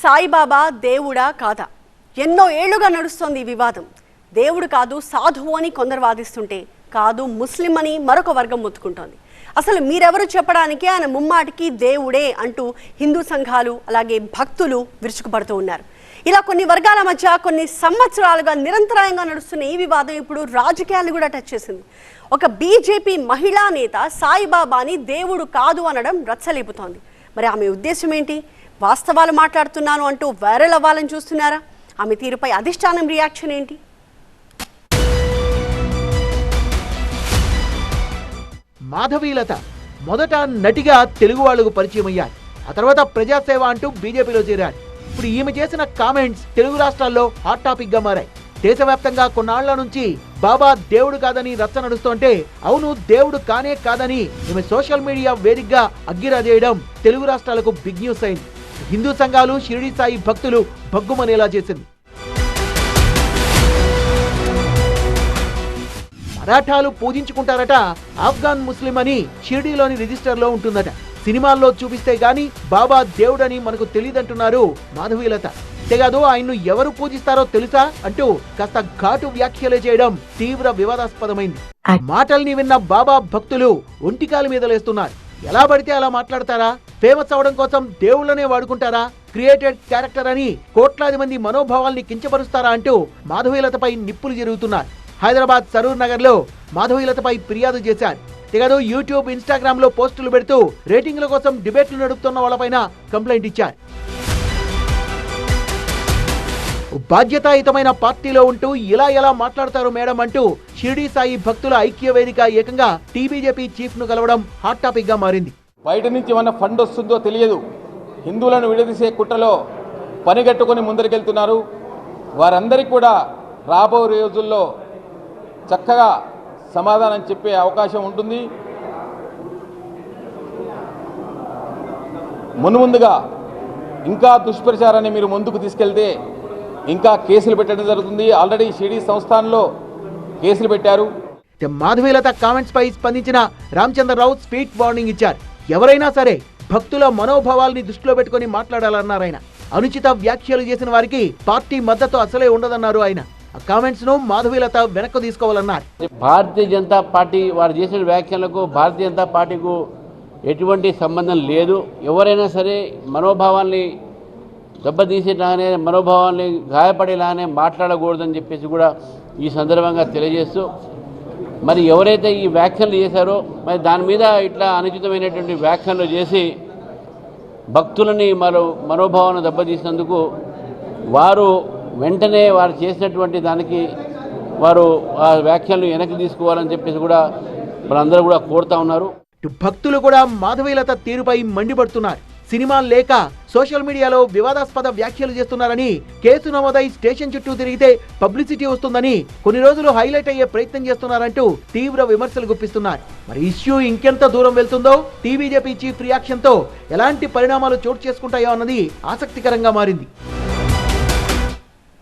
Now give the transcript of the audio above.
సాయిబాబా దేవుడా కాదా? ఎన్నో ఏళ్ళుగా నడుస్తోంది ఈ వివాదం. దేవుడు కాదు సాధువు అని కొందరు వాదిస్తుంటే కాదు ముస్లిం అని మరొక వర్గం ముత్తుకుంటోంది. అసలు మీరెవరు చెప్పడానికి ఆయన ముమ్మాటికి దేవుడే అంటూ హిందూ సంఘాలు అలాగే భక్తులు విరుచుకుపడుతూ ఉన్నారు. ఇలా కొన్ని వర్గాల మధ్య కొన్ని సంవత్సరాలుగా నిరంతరాయంగా నడుస్తున్న ఈ వివాదం ఇప్పుడు రాజకీయాలు కూడా టచ్ చేసింది. ఒక బీజేపీ మహిళా నేత సాయిబాబాని దేవుడు కాదు అనడం రచ్చలేపుతోంది. మరి ఆమె ఉద్దేశం ఏంటి? వాస్తవాలు మాట్లాడుతున్నాను అంటూ వైరల్ అవ్వాలని చూస్తున్నారా? ఆమె తీరుపై అధిష్టానం రియాక్షన్ ఏంటి? మాధవీలత మొదట నటిగా తెలుగు వాళ్ళకు పరిచయం అయ్యారు. ఆ తర్వాత ప్రజాసేవ అంటూ బీజేపీలో చేరారు. ఇప్పుడు ఈమె చేసిన కామెంట్స్ తెలుగు రాష్ట్రాల్లో హాట్ టాపిక్గా మారాయి. దేశవ్యాప్తంగా కొన్నాళ్ళ నుంచి బాబా దేవుడు కాదని రచ్చ నడుస్తుంటే అవును దేవుడు కానే కాదని ఈమె సోషల్ మీడియా వేదికగా అగ్గిరా చేయడం తెలుగు రాష్ట్రాలకు బిగ్ న్యూస్ అయింది. హిందూ సంఘాలు షిరిడి సాయి భక్తులు భగ్గుమనేలా చేసింది. మరాఠాలు పూజించుకుంటారట ఆఫ్ఘాన్ ముస్లిం అని షిర్డీలోని రిజిస్టర్లో ఉంటుందట. సినిమాల్లో చూపిస్తే గాని బాబా దేవుడని మనకు తెలియదంటున్నారు మాధవీలత. అంతేకాదు ఆయన్ను ఎవరు పూజిస్తారో తెలుసా అంటూ కాస్త ఘాటు వ్యాఖ్యలే చేయడం తీవ్ర వివాదాస్పదమైంది. మాటల్ని విన్న బాబా భక్తులు ఒంటికాల మీద లేస్తున్నారు. ఎలా పడితే అలా మాట్లాడతారా? ఫేమస్ అవడం కోసం దేవుళ్ళనే వాడుకుంటారా? క్రియేటెడ్ క్యారెక్టర్ అని కోట్లాది మంది మనోభావాల్ని కించపరుస్తారా అంటూ మాధవీలతపై నిప్పులు జరుగుతున్నారు హైదరాబాద్ సరూర్ నగర్లో మాధవీలతపై ఫిర్యాదు చేశారు. తెగదు యూట్యూబ్ ఇన్స్టాగ్రామ్లో పోస్టులు పెడుతూ రేటింగ్ల కోసం డిబేట్లు నడుపుతున్న వాళ్ళపైన కంప్లైంట్ ఇచ్చారు. బాధ్యతాయుతమైన పార్టీలో ఉంటూ ఇలా ఎలా మాట్లాడతారు మేడం అంటూ షిరిడి సాయి భక్తుల ఐక్య వేదిక ఏకంగా టీబీజేపీ చీఫ్ను కలవడం హాట్ టాపిక్గా మారింది. బయట నుంచి ఏమన్నా ఫండ్ వస్తుందో తెలియదు. హిందువులను విడదీసే కుట్రలో పనిగట్టుకొని ముందరికెళ్తున్నారు. వారందరికీ కూడా రాబో రోజుల్లో చక్కగా సమాధానం చెప్పే అవకాశం ఉంటుంది. మున్ముందుగా ఇంకా దుష్ప్రచారాన్ని మీరు ముందుకు తీసుకెళ్తే ఇంకా కేసులు పెట్టడం జరుగుతుంది. ఆల్రెడీ షిడీ సంస్థానంలో కేసులు పెట్టారు. మాధవీలత కామెంట్స్ పై స్పందించిన రామచంద్రరావు స్పీడ్ వార్నింగ్ ఇచ్చారు. ఎవరైనా సరే భక్తుల మనోభావాల్ని దృష్టిలో పెట్టుకొని మాట్లాడాలన్నారు ఆయన. అనుచిత వ్యాఖ్యలు చేసిన వారికి పార్టీ మద్దతు అసలే ఉండదన్నారు ఆయన. ఆ కామెంట్స్ను మాధవీలత వెనక్కు తీసుకోవాలన్నారు. భారతీయ జనతా పార్టీ వారు చేసిన వ్యాఖ్యలకు భారతీయ జనతా పార్టీకు ఎటువంటి సంబంధం లేదు. ఎవరైనా సరే మనోభావాల్ని దెబ్బతీసేలానే మనోభావాల్ని గాయపడేలానే మాట్లాడకూడదని చెప్పేసి కూడా ఈ సందర్భంగా తెలియజేస్తూ మరి ఎవరైతే ఈ వ్యాఖ్యలు చేశారో మరి దాని మీద ఇట్లా అనుచితమైనటువంటి వ్యాఖ్యలు చేసి భక్తులని మరో మనోభావాన్ని దెబ్బతీసినందుకు వారు వెంటనే వారు చేసినటువంటి దానికి వారు ఆ వ్యాఖ్యలను వెనక్కి తీసుకోవాలని చెప్పేసి కూడా మనందరూ కూడా కోరుతా ఉన్నారు. భక్తులు కూడా మాధవీలత తీరుపై మండిపడుతున్నారు. సినిమా లేక సోషల్ మీడియాలో వివాదాస్పద వ్యాఖ్యలు చేస్తున్నారని కేసు నమోదై స్టేషన్ చుట్టూ తిరిగితే పబ్లిసిటీ వస్తుందని కొన్ని రోజులు హైలైట్ అయ్యే ప్రయత్నం చేస్తున్నారంటూ తీవ్ర విమర్శలు గుప్పిస్తున్నారు. మరి ఇష్యూ ఇంకెంత దూరం వెళ్తుందో టీబీజేపీ చీఫ్ రియాక్షన్తో ఎలాంటి పరిణామాలు చోటు చేసుకుంటాయో అన్నది ఆసక్తికరంగా మారింది.